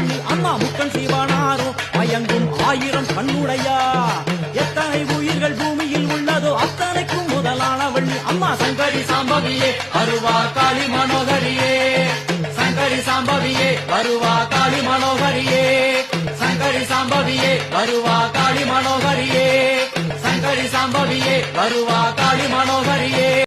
செய்தவள் அம்மா முக்கன் சிவனாரும் மயங்கும் ஆயிரம் கண்ணுடையா. எத்தனை உயிர்கள் பூமியில் உள்ளதோ அத்தனைக்கும் முதலானவள் அம்மா சங்கரி சாம்பவியே அருவா காளி மனோகரியே. சங்கரி சாம்பவியே வருவா காளி மனோகரியே. சங்கரி சாம்பவியே வருவா காளி மனோகரியே. சங்கரி சாம்பவியே வருவா காளி மனோகரியே.